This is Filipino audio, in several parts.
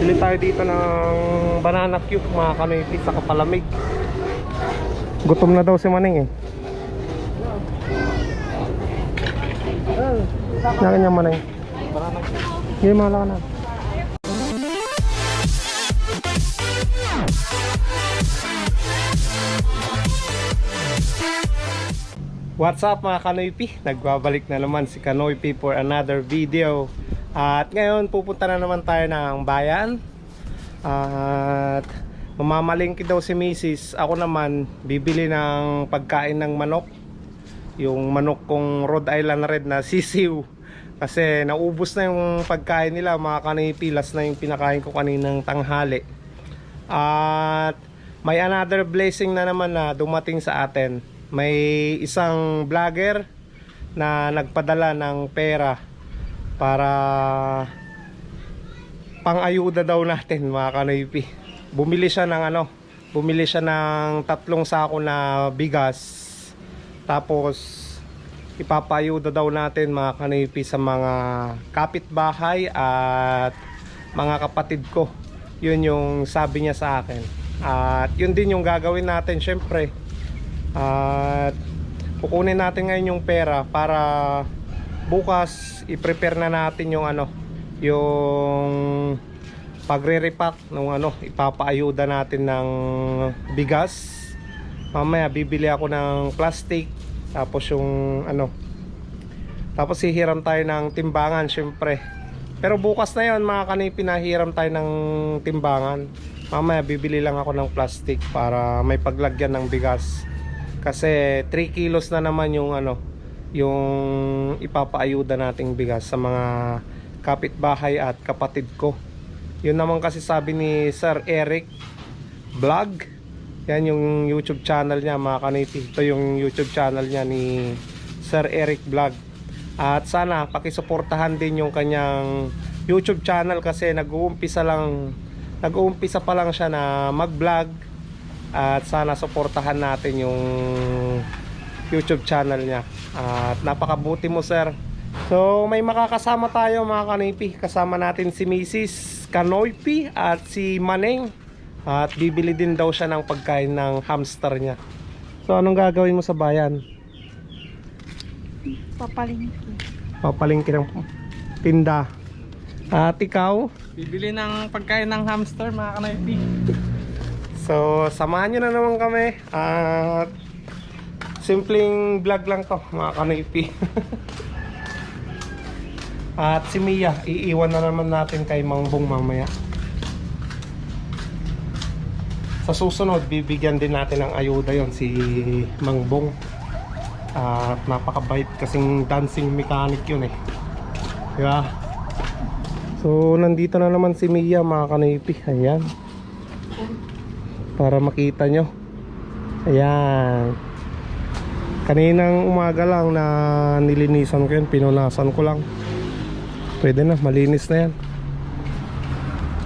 Bili tayo dito ng banana cube mga kanoypi sa kapalamig. Gutom na daw si Maning eh. Naka niya Maning. Hindi mahal ka na. What's up mga Kanoypi? Nagbabalik na naman si Kanoypi for another video At ngayon pupunta na naman tayo ng bayan. At mamamalingki daw si Mrs. Ako naman bibili ng pagkain ng manok. Yung manok kong Rhode Island Red na sisiw. Kasi naubos na yung pagkain nila. Mga Kanoypi Last na yung pinakain ko kaninang tanghali. At may another blessing na naman na dumating sa atin. May isang vlogger na nagpadala ng pera para pang-ayuda daw natin mga kanoypi. Bumili siya ng ano, bumili siya ng tatlong sako na bigas. Tapos ipapayuda daw natin mga kanoypi sa mga kapitbahay at mga kapatid ko. Yun yung sabi niya sa akin. At yun din yung gagawin natin syempre at kukunin natin ngayon yung pera para bukas i-prepare na natin yung ano, yung pagre-repack ng ano, ipapaayuda natin ng bigas. Mamaya bibili ako ng plastic tapos yung ano tapos hihiram tayo ng timbangan syempre. Pero bukas na yon mga kanay pinahiram tayo ng timbangan. Mamaya bibili lang ako ng plastic para may paglagyan ng bigas kasi 3 kilos na naman yung ano yung ipapaayuda nating bigas sa mga kapitbahay at kapatid ko. Yun naman kasi sabi ni Sir Eric vlog. Yan yung youtube channel niya mga kaniti. Ito yung youtube channel niya ni Sir Eric vlog. At sana pakisuportahan din yung kanyang youtube channel kasi nag-uumpisa lang nag-uumpisa pa lang siya na mag vlog at sana suportahan natin yung YouTube channel niya. At napakabuti mo sir. So may makakasama tayo mga kanipi. Kasama natin si Mrs. Kanoypi at si Maneng. At bibili din daw siya ng pagkain ng hamster niya. So anong gagawin mo sa bayan? Papalingki. Papalingki ng tinda. At ikaw? Bibili ng pagkain ng hamster mga kanaypi. So, samahan nyo na naman kami. At simpleng vlog lang to, mga kanipi. At si Mia, iiwan na naman natin kay Mangbong mamaya. Sa susunod, bibigyan din natin ng ayuda yon si Mangbong. At napakabait kasing dancing mechanic yun eh. Di ba? So, nandito na naman si Mia, mga kanipi. Ayan para makita nyo ayan kaninang umaga lang na nilinisan ko yun pinunasan ko lang. Pwede na malinis na yan.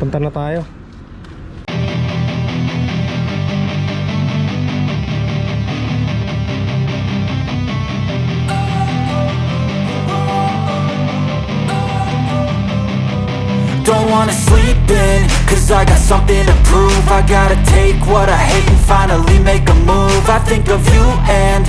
Punta na tayo. Don't wanna sleep in, cause I got something to prove. I gotta take what I hate and finally make a move. I think of you and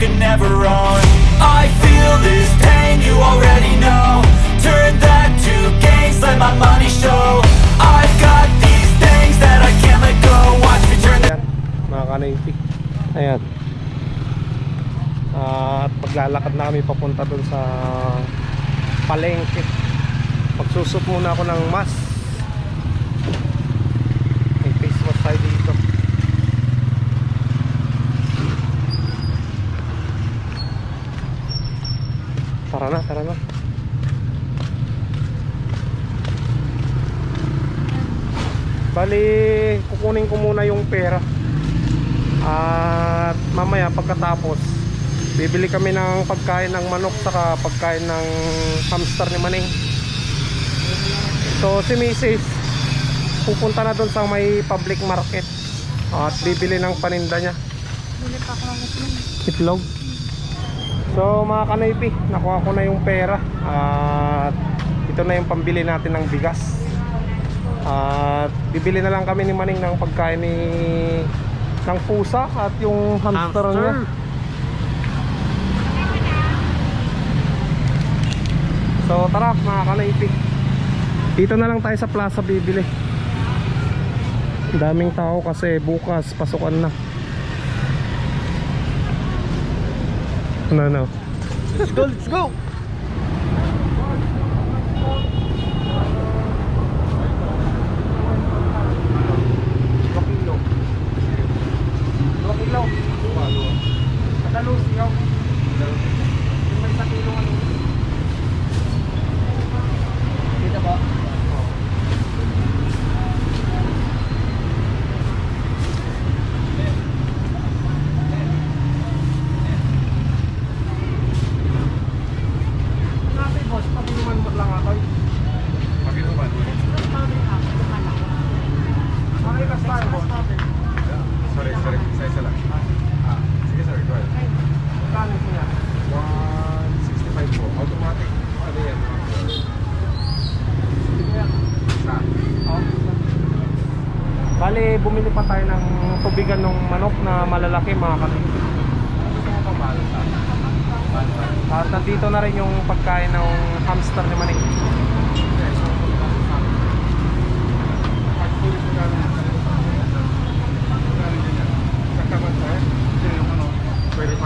could never own I feel this pain, you already know. Turn that to gains, let my money show. I've got these things that I can't let go. Watch me turn Ayan, mga kanaypi ayan. At paglalakad na kami papunta dun sa palengke. Magsusot muna ako ng mask may face mask tayo dito tara na tara na Bali, kukunin ko muna yung pera. At mamaya pagkatapos, bibili kami ng pagkain ng manok saka pagkain ng hamster ni Maning. So si Mrs. pupunta na doon sa may public market at bibili ng paninda niya. Itlog. So mga kanaypi, nakuha ko na yung pera at ito na yung pambili natin ng bigas. At bibili na lang kami ni Maning ng pagkain ni ng pusa at yung hamster, niya. So tara mga kanaypi. Dito na lang tayo sa plaza bibili. Daming tao kasi bukas pasukan na. Ano no? Let's go, let's go! Malalaki mga kapatid. At nandito na rin yung pagkain ng hamster ni Maning. Sa kaman sir? Ito yung ano? 25?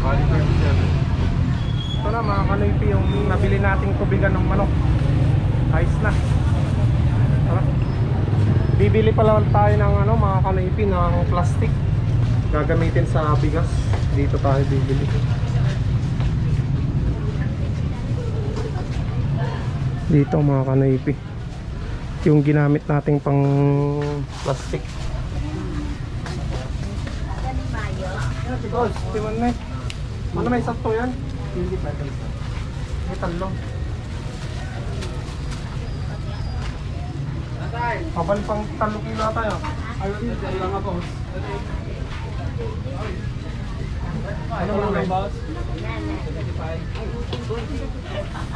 Bali 27. Ito na mga kanoypi yung nabili nating tubigan ng manok. Ayos na. Tara. Pala tayo ng ano mga kanoypi ng plastic. Gagamitin sa bigas. Dito tayo bibili. Dito mga kanoypi. Yung ginamit nating pang plastic. Sigos. Timan na eh. Ano may sakto yan? Hindi pa. May talong. Pabal pang talo kilo tayo. Ayun, dito lang boss. Ano lang lang boss?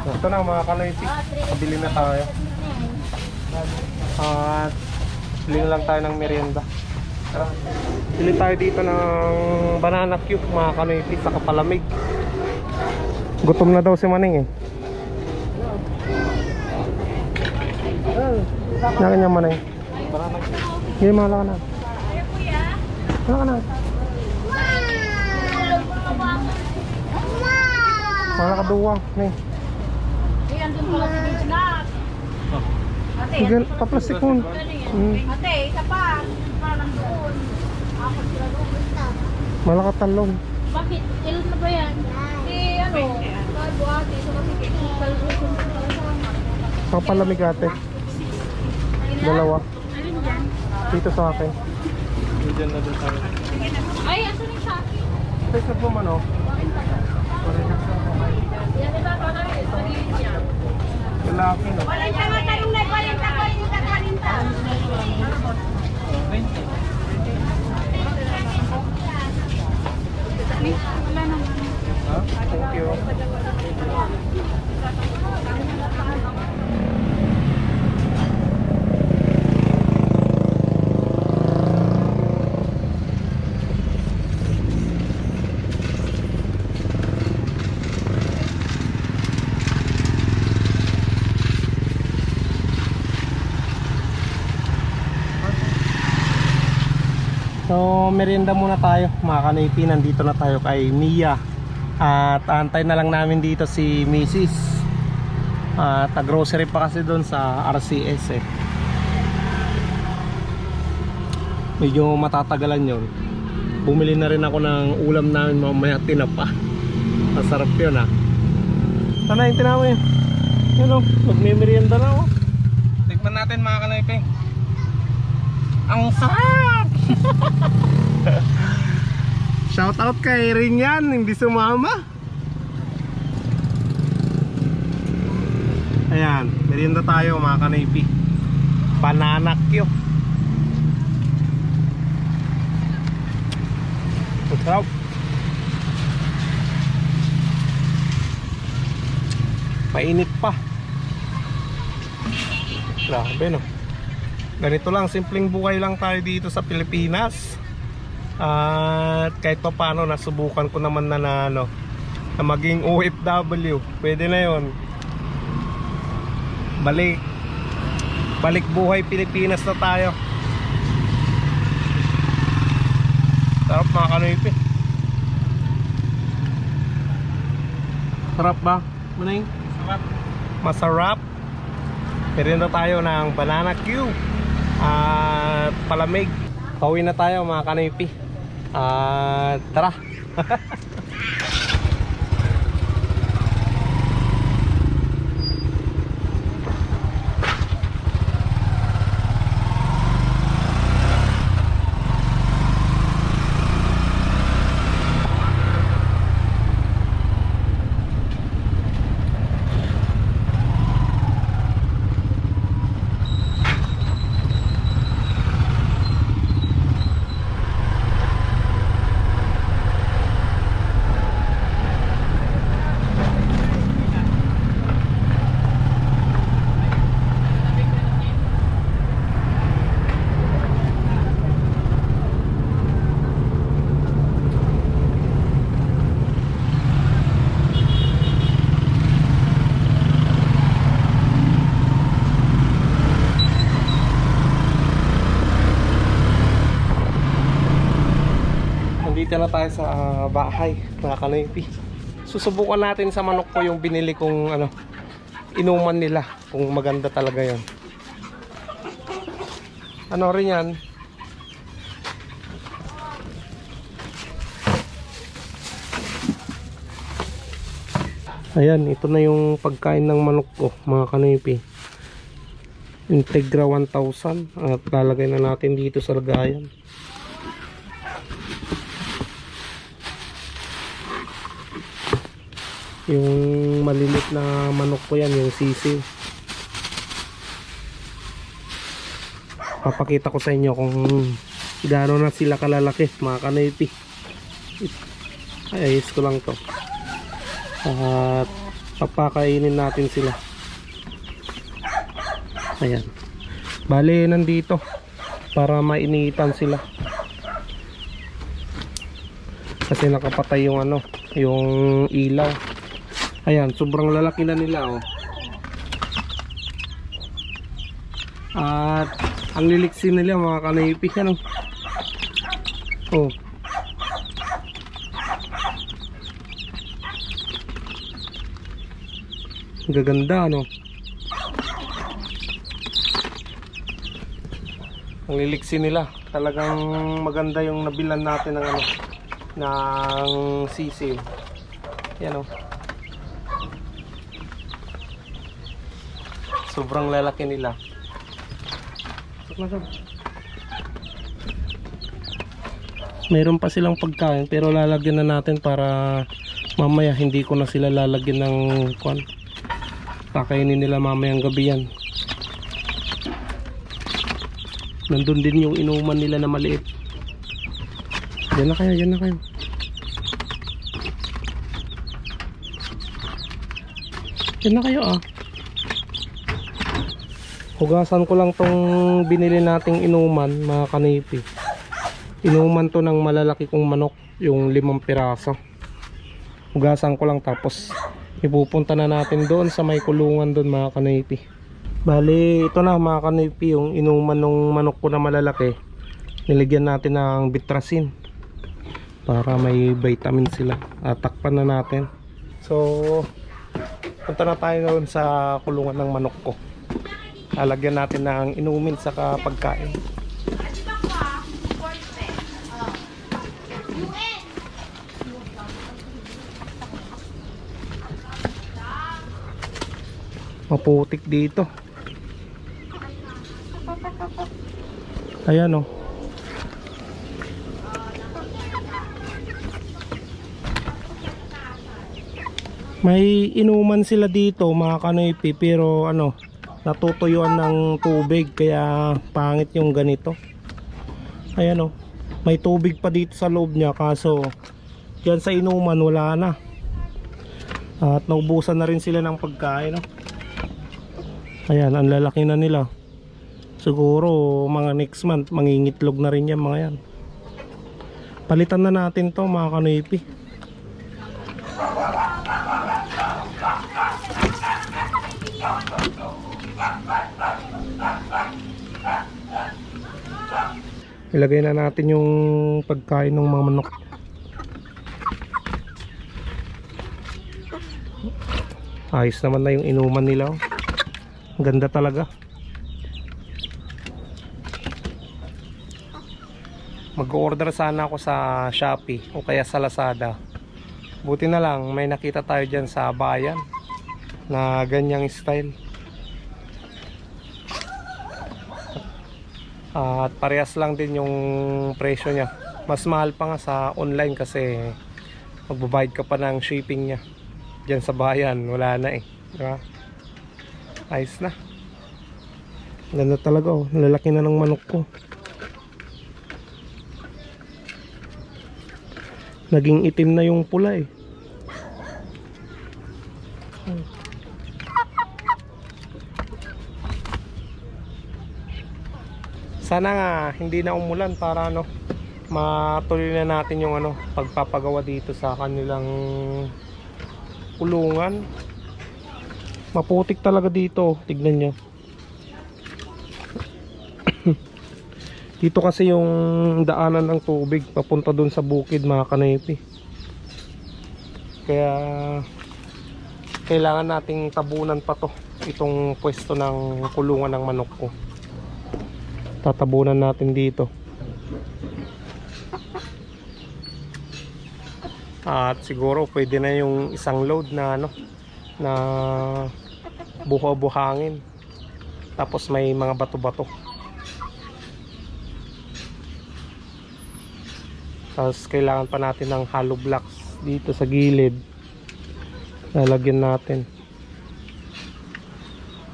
Ito na mga kanoyti. Pabili na tayo. At bili lang tayo ng merienda. Tara. Bili tayo dito ng banana cube mga kanoyti sa kapalamig. Gutom na daw si Maning eh. Naka niya Maning. Banana cube. Hindi mahala ka na. Mahala ka na. Mahala ka duwang. Ning. Sige, paplastik mo. Hmm. Ate, isa pa. Parang doon. Apat sila doon. Mahala ka talong. Bakit? Ilan na ba yan? Si ano? Kay Buati. So kasi kalkusun ko pala Papalamig ate. Dalawa. Alin dyan? Dito sa akin. Diyan na din tayo. Ay, aso rin sa akin. Take mo man oh. Na. Lalaki no. Wala siya matalong na 40 ko. Hindi ka 40. Wala naman. Ha? Thank you. So, merienda muna tayo mga kanipi. Nandito na tayo kay Mia. At antay na lang namin dito si Mrs. At grocery pa kasi doon sa RCS eh. Medyo matatagalan yon. Bumili na rin ako ng ulam namin mamaya tinapa. Masarap yun ah. Sana yung tinapa yun. Yun o, magmimerienda na oh. Tig Tikman natin mga kanoypi. Ang sarap! Shout out kay Rinyan, hindi sumama. Ayan, merienda tayo mga Q. Ang sarap. Mainit pa. Grabe no. Ganito lang, simpleng buhay lang tayo dito sa Pilipinas. At kahit pa paano nasubukan ko naman na, na ano na maging OFW. Pwede na 'yon. Balik balik buhay Pilipinas na tayo. Sarap mga kanoypi. Sarap ba? Maning? Sarap. Masarap. Merienda tayo ng banana Q at palamig. Pauwi na tayo mga kanoypi. At tara. Nandito na tayo sa ah, bahay, mga kanoypi. Susubukan natin sa manok ko yung binili kong ano, inuman nila. Kung maganda talaga yon. Ano rin yan? Ayan, ito na yung pagkain ng manok ko, mga kanoypi. Integra 1000 at lalagay na natin dito sa lagayan. Yung malilit na manok ko yan, yung sisiw. Papakita ko sa inyo kung gaano na sila kalalaki, mga kanoypi. Ay, ayos ko lang to. At papakainin natin sila. Ayan. Bale, nandito para mainitan sila. Kasi nakapatay yung ano, yung ilaw. Ayan, sobrang lalaki na nila oh. At ang liliksi nila mga kanayipis ano. Oh. Gaganda ano. Ang liliksi nila. Talagang maganda yung nabilan natin ng ano ng sisiw. Yan oh. Sobrang lalaki nila. Meron pa silang pagkain pero lalagyan na natin para mamaya hindi ko na sila lalagyan ng kwan. Kakainin nila mamayang gabi yan. Nandun din yung inuman nila na maliit. Yan na kayo, yan na kayo. Yan na kayo ah. Hugasan ko lang tong binili nating inuman mga kanipi. Inuman to ng malalaki kong manok, yung limang piraso. Hugasan ko lang tapos ipupunta na natin doon sa may kulungan doon mga kanipi. Bali, ito na mga kanipi, yung inuman ng manok ko na malalaki. Niligyan natin ng bitrasin para may vitamin sila. At takpan na natin. So, punta na tayo doon sa kulungan ng manok ko. Lalagyan natin ng inumin sa pagkain. Maputik dito. Ayan oh. May inuman sila dito mga kanoypi pero ano natutuyuan ng tubig kaya pangit yung ganito. Ayan oh. May tubig pa dito sa loob niya kaso Diyan sa inuman wala na. At naubusan na rin sila ng pagkain. No? Ayan, ang lalaki na nila. Siguro mga next month mangingitlog na rin yan mga yan. Palitan na natin to mga kanipi. Ilagay na natin yung pagkain ng mga manok. Ayos naman na yung inuman nila. oh. Ganda talaga. Mag-order sana ako sa Shopee o kaya sa Lazada. Buti na lang may nakita tayo dyan sa bayan na ganyang style. At parehas lang din yung presyo niya. Mas mahal pa nga sa online kasi magbabayad ka pa ng shipping niya. Diyan sa bayan, wala na eh. Diba? Ayos na. Ganda talaga oh. Lalaki na ng manok ko. Naging itim na yung pula eh. Sana nga hindi na umulan para ano matuloy na natin yung ano pagpapagawa dito sa kanilang kulungan. Maputik talaga dito, tignan nyo. dito kasi yung daanan ng tubig papunta dun sa bukid mga kanepi. Kaya kailangan nating tabunan pa to itong pwesto ng kulungan ng manok ko. Tatabunan natin dito. At siguro pwede na yung isang load na ano na buho-buhangin. Tapos may mga bato-bato. Tapos kailangan pa natin ng hollow blocks dito sa gilid. Lalagyan natin.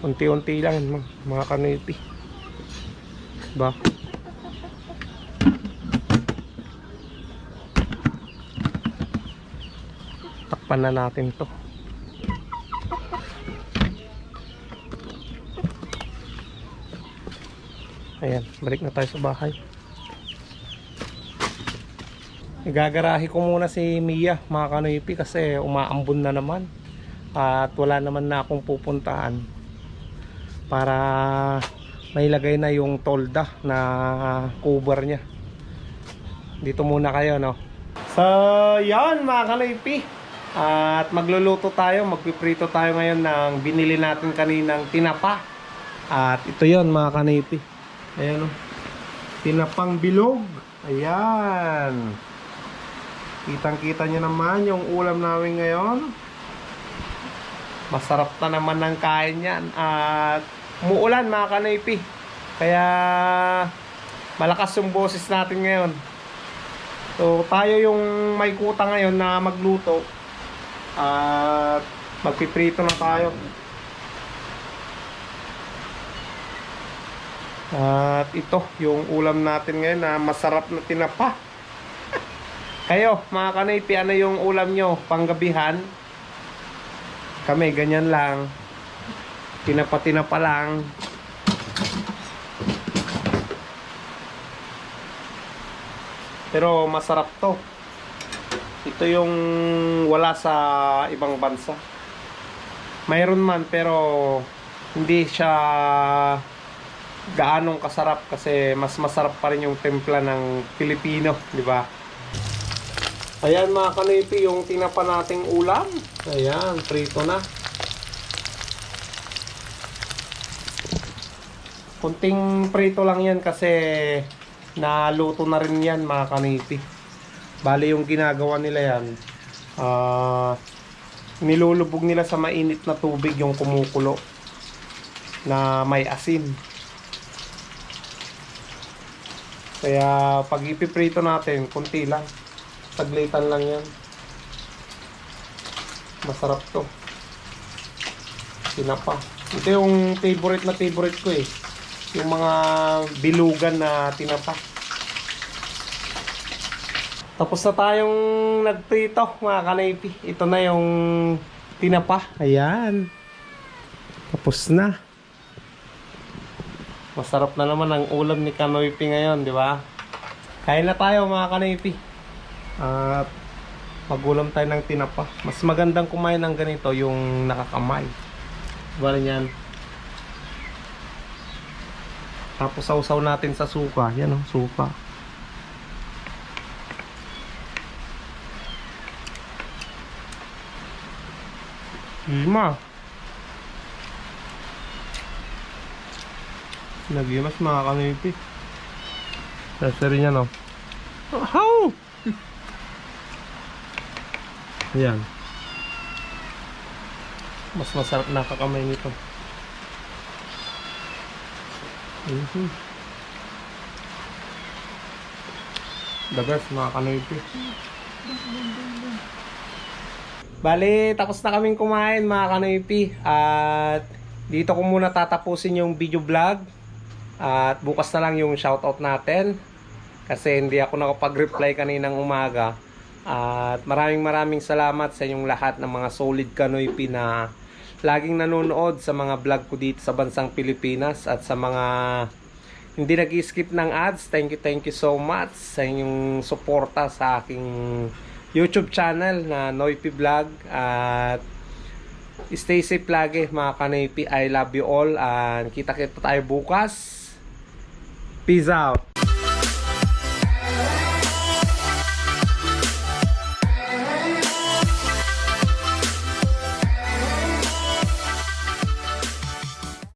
Unti-unti lang mga, mga. Diba? Takpan na natin to. Ayan, balik na tayo sa bahay. Igagarahe ko muna si Mia, mga kanoypi, kasi umaambon na naman. At wala naman na akong pupuntahan para mailagay na yung tolda na cover niya. Dito muna kayo, no? So, yan mga kanoypi. At magluluto tayo, magpiprito tayo ngayon ng binili natin kaninang tinapa. At ito yon mga kanipi. Ayan o. Tinapang bilog. Ayan. Kitang kita nyo naman yung ulam namin ngayon. Masarap na naman ng kain yan. At umuulan mga kanipi. Kaya malakas yung boses natin ngayon. So tayo yung may kuta ngayon na magluto. At magpiprito na tayo. At ito, yung ulam natin ngayon na masarap na tinapa. Kayo, mga kanipi, ano yung ulam nyo? Panggabihan? Kami, ganyan lang. Tinapa-tinapa lang. Pero masarap to. Ito yung wala sa ibang bansa. Mayroon man pero hindi siya gaanong kasarap kasi mas masarap pa rin yung templa ng Pilipino, di ba? Ayan mga kanipi, yung tinapa nating ulam. Ayan, prito na. Kunting prito lang yan kasi naluto na rin yan mga kanipi. Bali yung ginagawa nila yan, ah nilulubog nila sa mainit na tubig yung kumukulo na may asin. Kaya pag ipiprito natin, kunti lang. Saglitan lang yan. Masarap to. Tinapa. Ito yung favorite na favorite ko eh. Yung mga bilugan na tinapa. Tapos na tayong nagprito mga kanaypi. Ito na yung tinapa. Ayan. Tapos na. Masarap na naman ang ulam ni Kanoypi ngayon, di ba? Kain na tayo mga Kanoypi. At magulam tayo ng tinapa. Mas magandang kumain ng ganito yung nakakamay. Diba rin yan? Tapos sausaw natin sa suka. Yan o, suka. Lima. Nagimas mga kanipi. Kasi rin yan o. How? Ayan. Mas masarap nakakamay nito. Mhm. The best mga kanipi. Bali, tapos na kaming kumain mga kanipi. At dito ko muna tatapusin yung video vlog. At bukas na lang yung shoutout natin. Kasi hindi ako nakapag-reply kaninang umaga. At maraming maraming salamat sa inyong lahat ng mga solid Kanoypi na laging nanonood sa mga vlog ko dito sa bansang Pilipinas at sa mga hindi nag-skip ng ads. Thank you, thank you so much sa inyong suporta sa aking YouTube channel na Noypi Vlog at stay safe lagi mga Kanoypi. I love you all and kita-kita tayo bukas. Peace out.